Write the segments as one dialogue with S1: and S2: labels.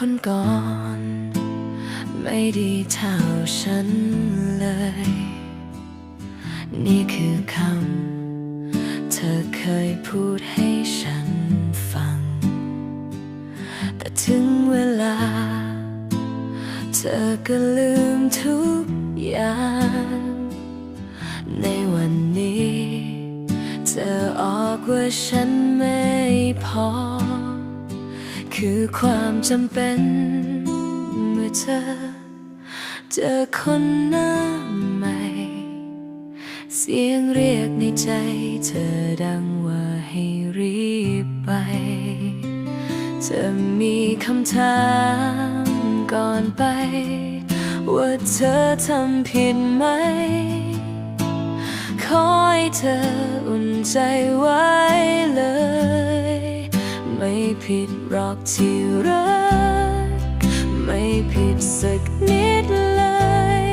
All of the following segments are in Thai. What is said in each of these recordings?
S1: คนก่อน ไม่ดีเท่าฉันเลย นี่คือคำ เธอเคยพูดให้ฉันฟัง แต่ถึงเวลา เธอก็ลืมทุกอย่าง ในวันนี้ เธอออกว่าฉันไม่พอ คือความจำเป็น เมื่อเธอ เจอคนหน้าใหม่ เสียงเรียกในใจเธอดังว่าให้รีบไปจะมีคำถามก่อนไป ว่าเธอทำผิดไหม ขอให้เธออุ่นใจไว้เลย ไม่ผิดหรอกที่รัก ไม่ผิดสักนิดเลย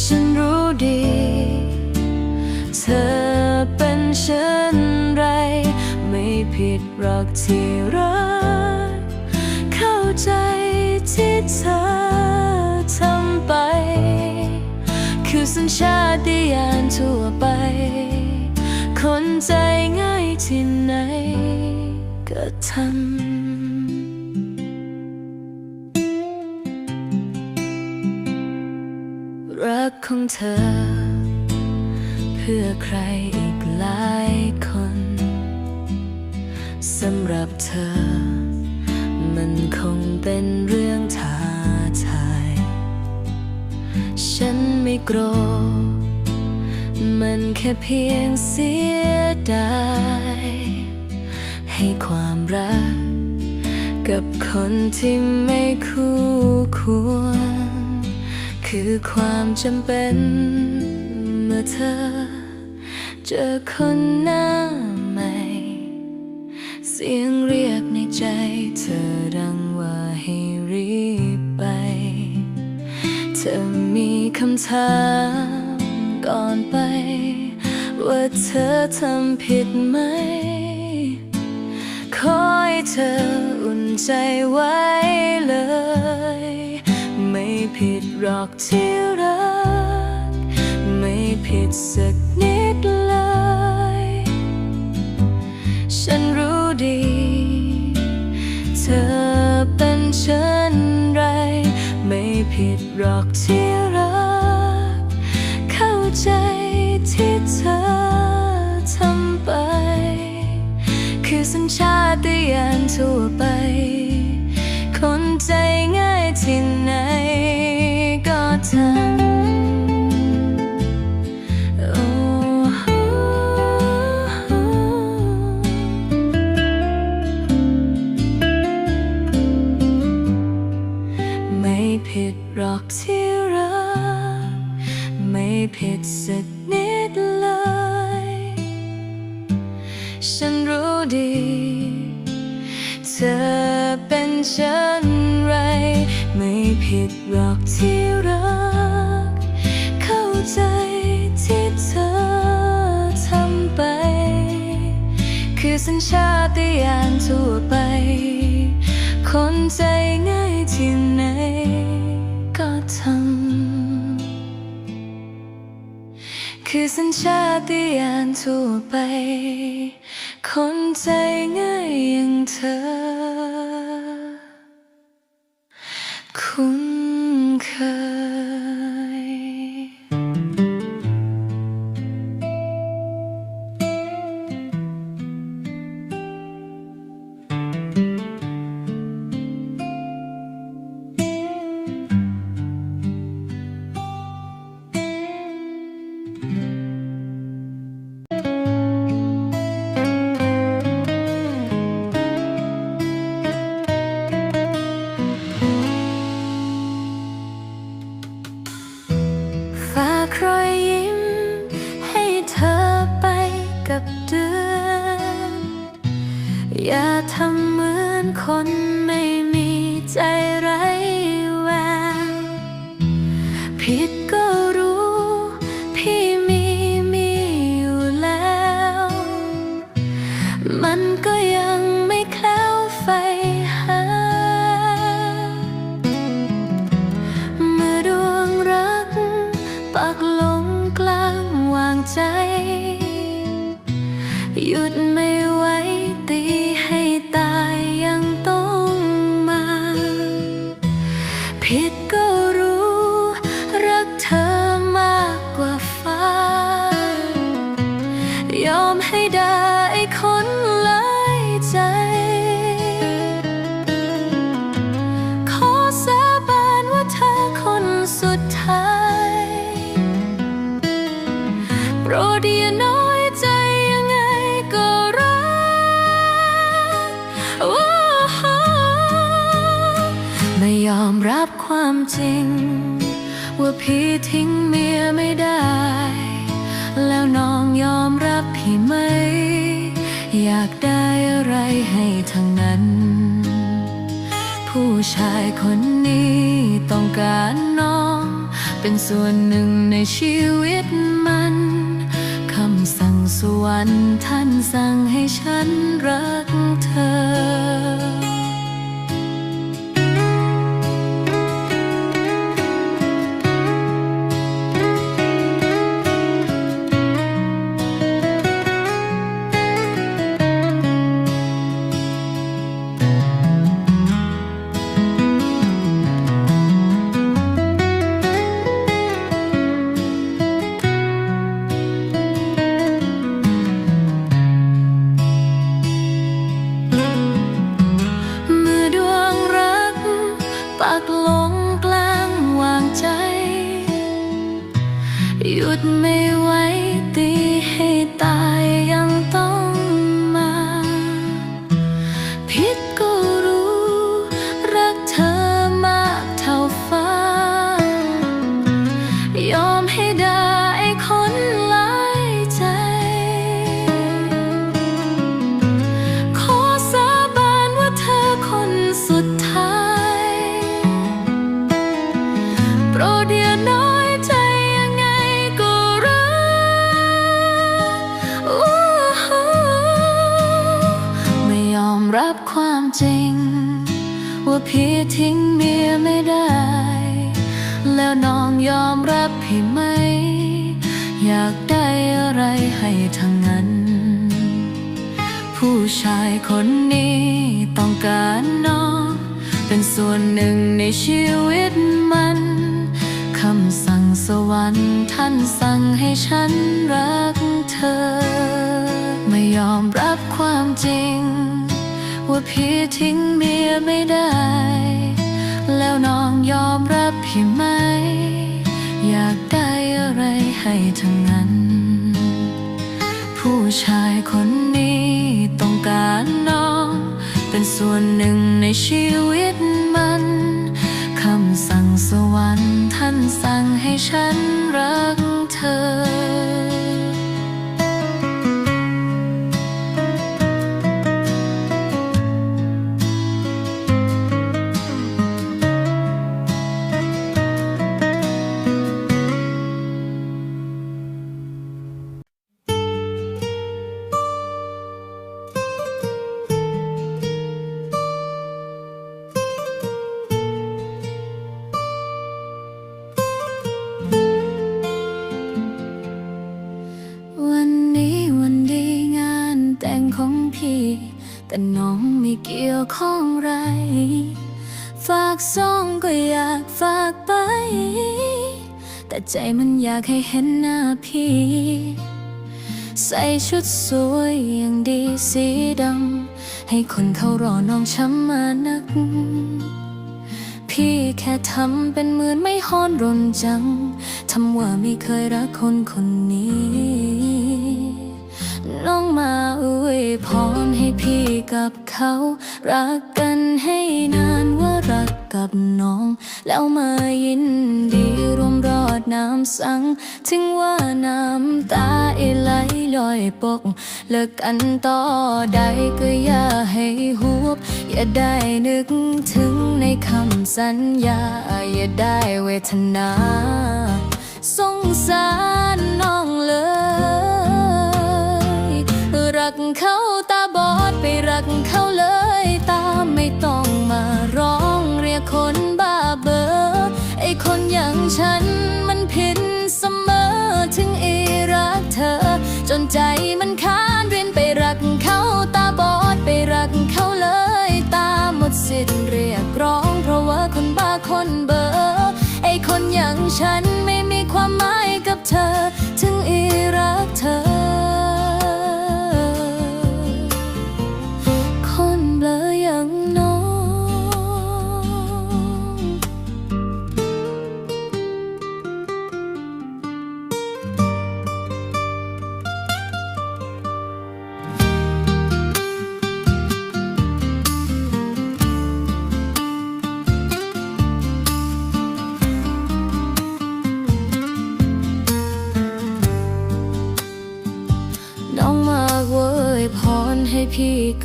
S1: ฉันรู้ดี เธอเป็นเช่นไร ไม่ผิดหรอกที่รัก เข้าใจที่เธอทำไป คือสัญชาติญาณทั่วไป ใจง่ายที่ไหนก็ทำรักของเธอ เพื่อใครอีกหลายคนสำหรับเธอ มันคงเป็นเรื่องท้าทาย ฉันไม่โกรธ มันแค่เพียงเสียดายให้ความรัก กับคนที่ไม่คู่ควร คือความจำเป็นเมื่อเธอ เจอคนหน้าใหม่ เสียงเรียกในใจเธอดังว่าให้รีบไป เธอมีคำถามก่อนไป ว่าเธอทำผิดไหม ขอให้เธออุ่นใจไว้เลย ไม่ผิดหรอกที่รัก ไม่ผิดสักนิดเลย ฉันรู้ดี เธอเป็นเช่นไร ไม่ผิดหรอกที่ ทั่วไป คนใจง่ายที่ไหนก็ทำโอ้ไม่ผิดหรอกที่รัก ไม่ผิดสัก ทั่วไป คนใจง่ายอย่างเธอ อยากได้อะไรให้ทั้งนั้น ผู้ชายคนนี้ต้องการน้อง เป็นส่วนหนึ่งในชีวิตมันคำสั่งสวรรค์ท่านสั่งให้ฉันรักเธอ พี่ทิ้งเมียไม่ได้ แล้วน้องยอมรับพี่ไหม อยากได้อะไรให้ทั้งนั้น ผู้ชายคนนี้ต้องการน้อง เป็นส่วนหนึ่งในชีวิตมันคำสั่งสวรรค์ท่านสั่งให้ฉันรักเธอ ไม่ยอมรับความจริง ว่าพี่ทิ้งเมียไม่ได้ แล้วน้องยอมรับพี่ไหม อยากได้อะไรให้ทั้งนั้น ผู้ชายคนนี้ต้องการน้อง เป็นส่วนหนึ่งในชีวิตมันคำสั่งสวรรค์ท่านสั่งให้ฉันรักเธอ ใจมันอยากให้เห็นหน้าพี่ ใส่ชุดสวยอย่างดีสีดำ ให้คนเขารอน้องช้ำมานัก พี่แค่ทำเป็นเหมือนไม่ฮอนรนจัง ทำว่าไม่เคยรักคนคนนี้ น้องมาอวยพรให้พี่กับเขารัก ให้นานว่ารักกับน้อง แล้วมายินดีรวมรอดน้ำสัง ถึงว่าน้ำตาเอไหลลอยปก เลิกกันต่อได้ก็อย่าให้หวบ อย่าได้นึกถึงในคำสัญญา อย่าได้เวทนาสงสารน้องเลย รักเขาตาบอดไปรักเขาเลย ใจมันค้านเวียนไปรักเขาตาบอดไปรักเขาเลยตาหมดสิทธิ์เรียกร้อง เพราะว่าคนบ้าคนเบอร์ไอคนอย่างฉันไม่มีความหมายกับเธอ ถึงอีรักเธอ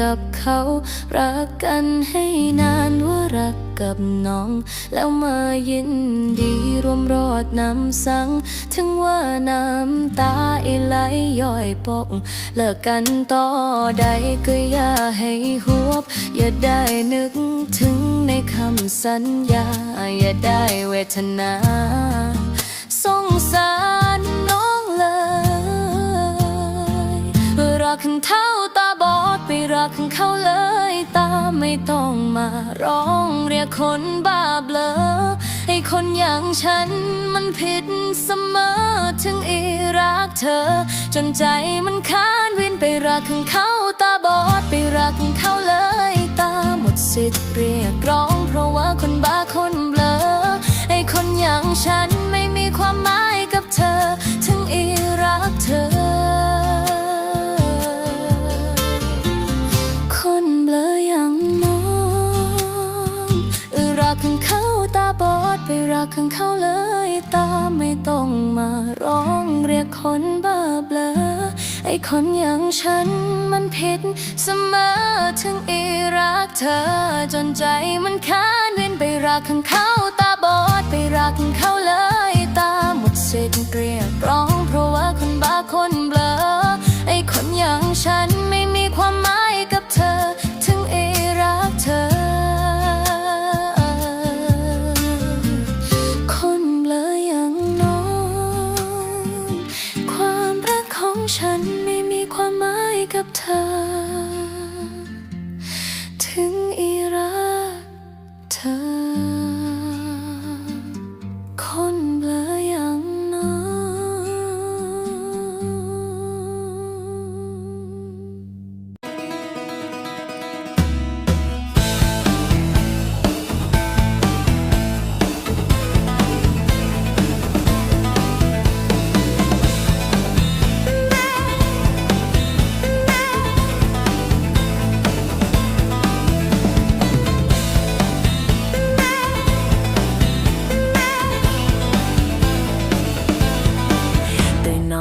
S1: กับเขา รักกันให้นานว่ารักกับน้อง แล้วมายินดีรวมรอดน้ำสัง ถึงว่าน้ำตาอีไหลย่อยปกเลิกกันต่อใดก็อย่าให้หวบ อย่าได้นึกถึงในคำสัญญา อย่าได้เวทนาสงสารน้องเลยรักขันเท่า ดไปรักขันเขาเลยตาไม่ต้องมาร้องเรียกคนบ้าเบลอไอ้คนอย่างฉันมันผิดเสมอถึงอีรักเธอ จนใจมันค้านวินไปรักขันเขาตาบอดไปรักขันเขาเลยตาหมดสิทธิ์เรียกร้อง เพราะว่าคนบ้าคนเบลอไอ้คนอย่างฉันไม่มีความหมาย กของเขาตาบอดไปรักของเขาเลยตาไม่ต้องมาร้องเรียกคนบ้าเบลอไอ้คนอย่างฉันมันผิดเสมอถึงอีรักเธอ จนใจมันค้านเวียนไปรักของเขาตาบอดไปรักของเขาเลยตาหมดสิทธิ์เรียกร้อง เพราะว่าคนบ้าคนเบลอไอ้คนอย่างฉันไม่มีความหมายา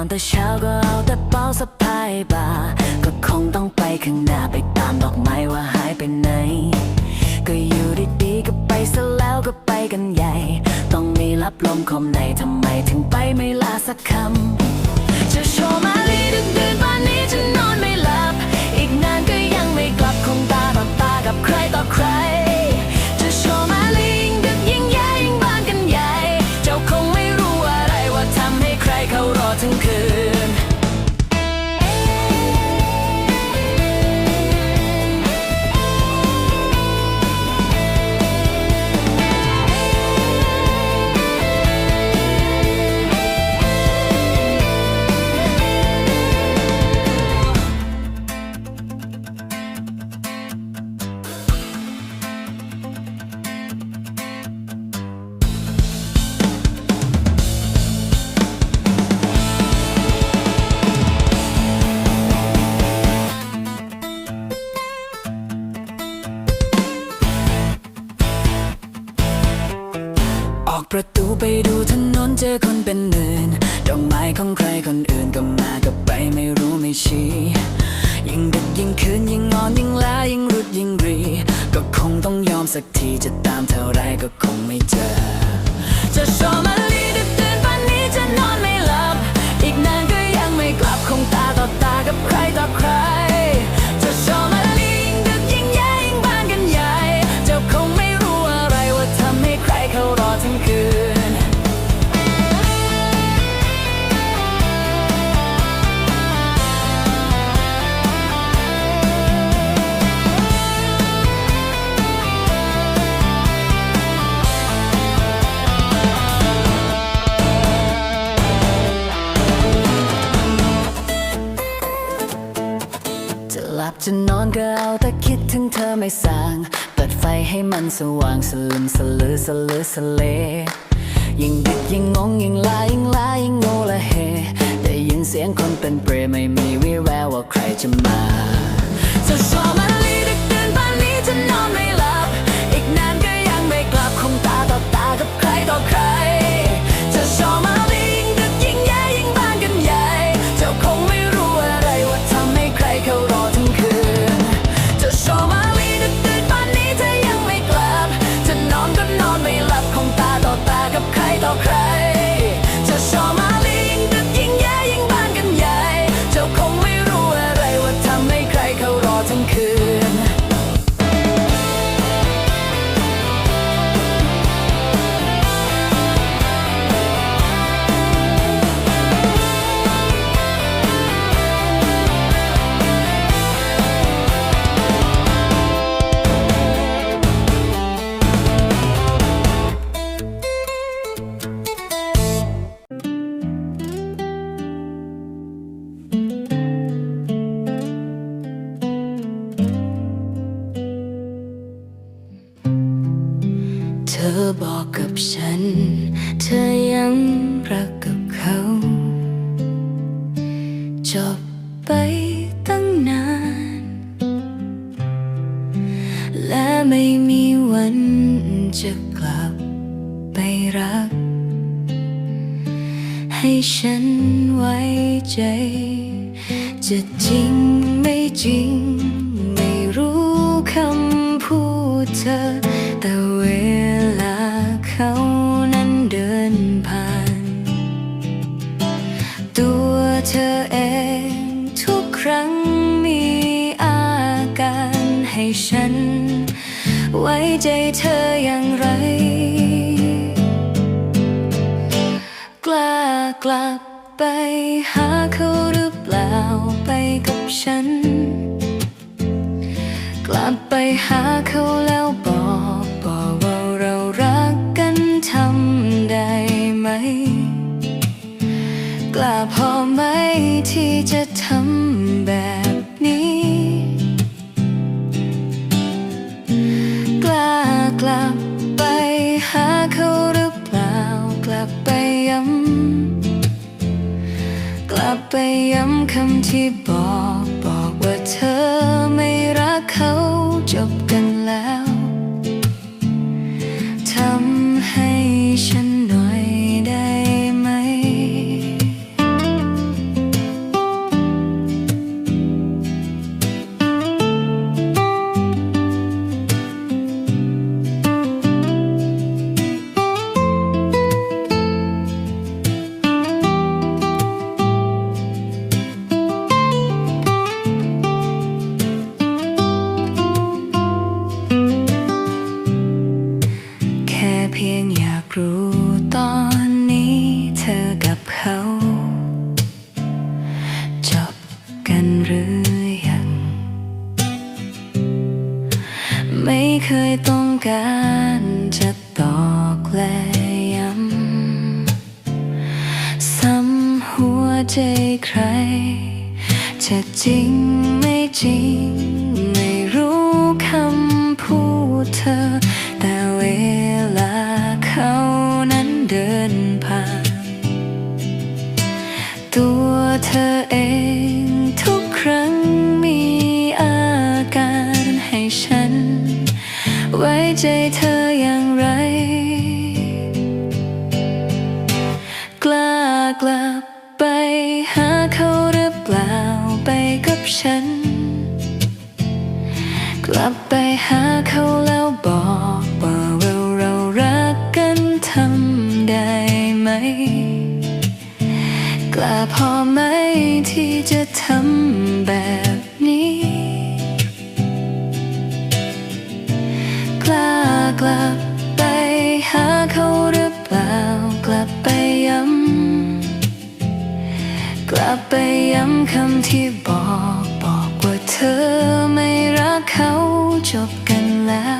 S1: อน
S2: แต่เช้าก็เอาแต่เป้าสะพายบ่าก็คงต้องไปข้างหน้าไปตามดอกไม้ว่าหายไปไหน ก็อยู่ดีๆก็ไปซะแล้วก็ไปกันใหญ่ ต้องมีรับลมคมในทำไมถึงไปไม่ลาสักคำจะโชว์มาลีดึกดื่นป่านนี้จะนอนไม่หลับ อีกนานก็ยังไม่กลับคงตาต่อตากับใครต่อใคร สักทีจะตามเท่าไรก็คงไม่เจอ จะโชว์มาลี จะนอนก็เอาแต่คิดถึงเธอไม่สาง เปิดไฟให้มันสว่างสลึมสลือสลือสเลยิ่งดึกยิ่งงงยิ่งลายิ่งลายิ่งโงละเฮได้ยินเสียงคนเป็นเปรไม่มีวี่แววว่าใครจะมาจะชอบมาลีดึกดื่นป่านนี้จะนอนไม่หลับ อีกนานก็ยังไม่กลับคงตาต่อตากับใครต่อใคร อบอกกับ
S1: ฉัน เธอยังรักกับเขา จบไปตั้งนาน และไม่มีวันจะกลับไปรัก ให้ฉันไว้ใจ จะจริงไม่จริง ให้ฉัน ไว้ใจเธออย่างไร กล้ากลับไปหาเขาหรือเปล่าไปกับฉัน กลับไปหาเขาแล้วบอกบอกว่าเรารักกันทำได้ไหม กล้าพอไหมที่จะทำแบบ กลับไปหาเขาหรือเปล่ากลับไปย้ำกลับไปย้ำคำที่บอก เพียงอยากรู้ ฉัน ไว้ใจเธออย่างไร กล้ากลับไปหาเขาหรือเปล่าไปกับฉัน กลับไปหาเขาแล้วบอกว่าเราเรารักกันทำได้ไหม กล้าพอไหมที่จะทำแบบ กลับไปหาเขาหรือเปล่ากลับไปย้ำกลับไปย้ำคำที่บอกบอกว่าเธอไม่รักเขาจบกันแล้ว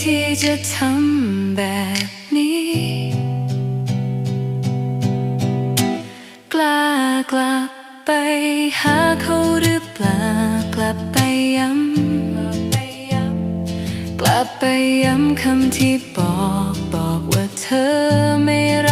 S1: ที่จะทำแบบนี้ กล้ากลับไปหาเขาหรือเปล่ากลับไปย้ำกลับไปย้ำคำที่บอกบอกว่าเธอไม่รัก